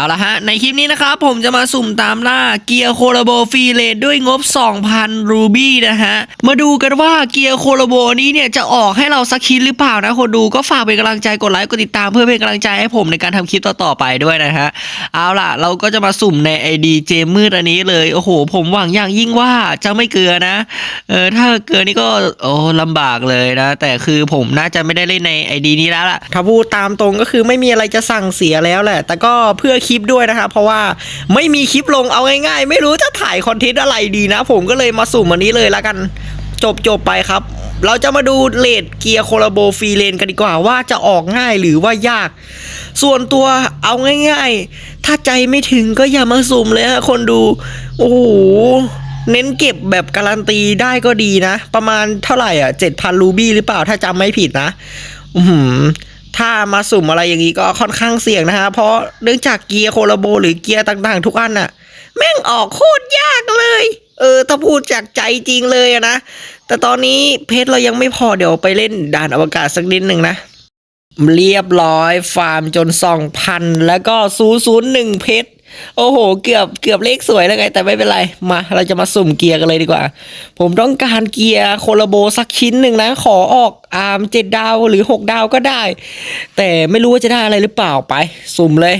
เอาละฮะ ในคลิปนี้นะครับ ผมจะมาสุ่มตามล่าเกียร์โคโลโบฟรีเลทด้วยงบ 2,000 รูบี้นะฮะ มาดูกันว่าเกียร์โคโลโบนี้เนี่ย จะออกให้เราสักชิ้นหรือเปล่านะคนดูก็ฝากเป็นกำลังใจกดไลค์กดติดตามเพื่อเป็นกำลังใจให้ผมในการทำคลิปต่อ ๆ ไปด้วยนะฮะ เอาล่ะ เราก็จะมาสุ่มในไอดีเจมืดอันนี้เลย โอ้โห ผมหวังอย่างยิ่งว่าจะไม่เกลือนะเออถ้าเกลือนี่ก็โอ้ลำบากเลยนะ แต่คือผมน่าจะไม่ได้เล่นในไอดีนี้แล้วล่ะถ้าพูดตามตรงก็คือไม่มีอะไรจะสั่งเสียแล้วแหละ แต่ก็เพื่อลิปด้วยนะครับเพราะว่าไม่มีคลิปลงเอาง่ายๆ ไม่รู้จะถ่ายคอนเทนต์อะไรดีนะ ผมก็เลยมาสุ่มอันนี้เลยละกันจบจบไปครับ เราจะมาดูเลดเกียร์โคลาโบฟรีเลนกันดีกว่าว่าจะออกง่ายหรือว่ายาก ส่วนตัวเอาง่ายๆ ถ้าใจไม่ถึงก็อย่ามาสุ่มเลยฮะคนดู โอ้โห เน้นเก็บแบบการันตีได้ก็ดีนะ ประมาณเท่าไหร่อะเจ็ดพันรูบี้หรือเปล่าถ้าจำไม่ผิดนะ อือหือ ถ้ามาสุ่มอะไรอย่างนี้ก็ค่อนข้างเสี่ยงนะฮะ เพราะเนื่องจากเกียร์โคลาโบหรือเกียร์ต่างๆ ทุกอันน่ะ แม่งออกโคตรยากเลย เออ ถ้าพูดจากใจจริงเลยนะ แต่ตอนนี้เพชรเรายังไม่พอเดี๋ยวไปเล่นด่านอวกาศสักนิดหนึ่งนะ เรียบร้อยฟาร์มจนสองพันแล้วก็ศูนย์ศูนย์หนึ่งเพชร โอ้โห เกือบเกือบเลขสวยแล้วไง แต่ไม่เป็นไร มา เราจะมาสุ่มเกียร์กันเลยดีกว่า ผมต้องการเกียร์โคลาโบสักชิ้นหนึ่งนะ ขอออกอาร์มเจ็ดดาวหรือหกดาวก็ได้ แต่ไม่รู้ว่าจะได้อะไรหรือเปล่าไป สุ่มเลย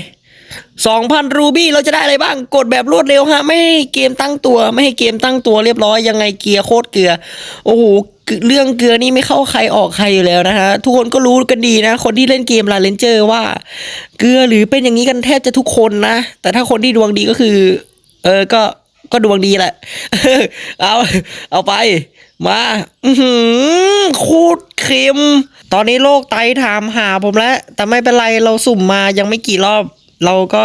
สองพันรูบี้เราจะได้อะไรบ้าง กดแบบรวดเร็วฮะ ไม่ให้เกมตั้งตัว ไม่ให้เกมตั้งตัวเรียบร้อย ยังไงเกียร์โคตรเกลือ โอ้โห เรื่องเกลือนี่ไม่เข้าใครออกใครอยู่แล้วนะฮะ ทุกคนก็รู้กันดีนะ คนที่เล่นเกมลาเลนเจอร์ว่า เกลือหรือเป็นอย่างนี้กันแทบจะทุกคนนะ แต่ถ้าคนที่ดวงดีก็คือ เออ ก็ ก็ดวงดีแหละ เอา เอาไป มาอืโคตรเค็ม ตอนนี้โรคไตถามหาผมแล้ว แต่ไม่เป็นไร เราสุ่มมายังไม่กี่รอบ เราก็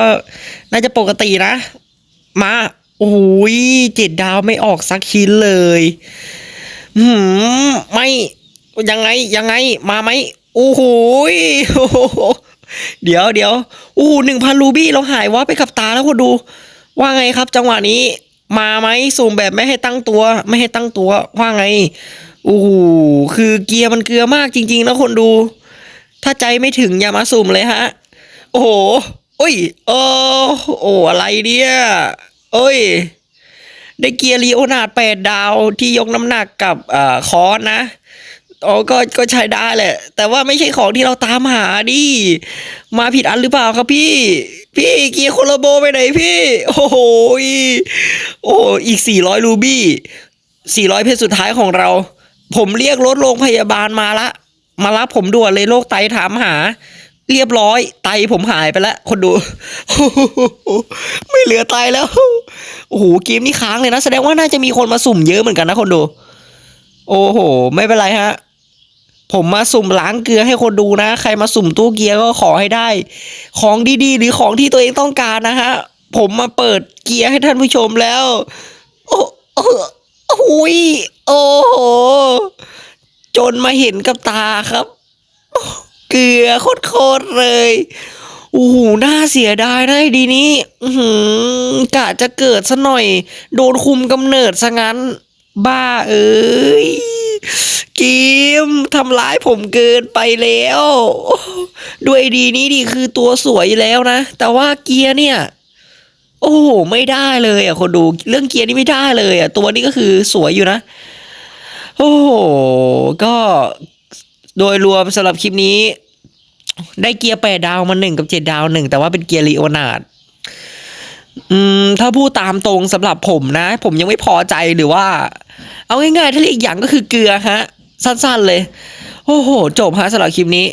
น่าจะปกตินะ มาโอ้ยเจ็ดดาวไม่ออกสักชิ้นเลยหืมไม่ยังไงยังไงมาไหมโอ้โหเดี๋ยวเดี๋ยวโอ้หนึ่งพันรูบี้เราหายว่าไปกับตาแล้วคนดู ว่าไงครับ จังหวะนี้ มาไหมสุ่มแบบไม่ให้ตั้งตัว ไม่ให้ตั้งตัว ว่าไงโอ้โหคือเกียร์มันเกลือมากจริง ๆ นะคนดู ถ้าใจไม่ถึงอย่ามาสุ่มเลยฮะ โอ้โห อ้ยเออโอ้อะไรเนี่ยเอ้ย ได้เกียร์ลีโอนาดแปดดาวที่ยกน้ำหนักกับอ่คอนนะอ๋อก็ก็ใช้ได้แหละ แต่ว่าไม่ใช่ของที่เราตามหาดิ มาผิดอันหรือเปล่าครับพี่ พี่เกียร์โคลโบไปไหนพี่ โอ้โหโอ้อีกสี่ร้อยรูบี้สี่ร้อยเพชรสุดท้ายของเรา ผมเรียกรถโรงพยาบาลมาละ มารับผมด่วนเลยโรคไตถามหา เรียบร้อย ไตผมหายไปแล้ว คนดู ไม่เหลือไตแล้ว โอ้โห เกมนี้ค้างเลยนะ แสดงว่าน่าจะมีคนมาสุ่มเยอะเหมือนกันนะคนดู โอ้โห ไม่เป็นไรฮะ ผมมาสุ่มล้างเกลือให้คนดูนะ ใครมาสุ่มตู้เกียร์ก็ขอให้ได้ ของดีๆ หรือของที่ตัวเองต้องการนะฮะ ผมมาเปิดเกียร์ให้ท่านผู้ชมแล้ว โอ้โอ้โอ้โอ้โห จนมาเห็นกับตาครับ กลือโคตรๆเลยโอ้โหน่าเสียดายนะไอ้ดีนี้หืกะจะเกิดซะหน่อย โดนคุมกำเนิดซะงั้น บ้าเอ้ยเกมทำร้ายผมเกินไปแล้ว ด้วยดีนี้ดีคือตัวสวยแล้วนะ แต่ว่าเกียร์เนี่ย โอ้โห ไม่ได้เลยอะคนดูเรื่องเกียร์นี่ไม่ได้เลยอะ ตัวนี้ก็คือสวยอยู่นะ โอ้โห ก็โดยรวมสำหรับคลิปนี้ ได้เกียร์แปดดาวมาหนึ่งกับเจ็ดดาวหนึ่งแต่ว่าเป็นเกียร์ลีโอนาร์ดอืมถ้าพูดตามตรงสำหรับผมนะ ผมยังไม่พอใจหรือว่า เอาง่ายๆ ถ้าเรียกอีกอย่างก็คือเกลือฮะ สั้นๆเลย โอ้โห จบฮะสำหรับคลิปนี้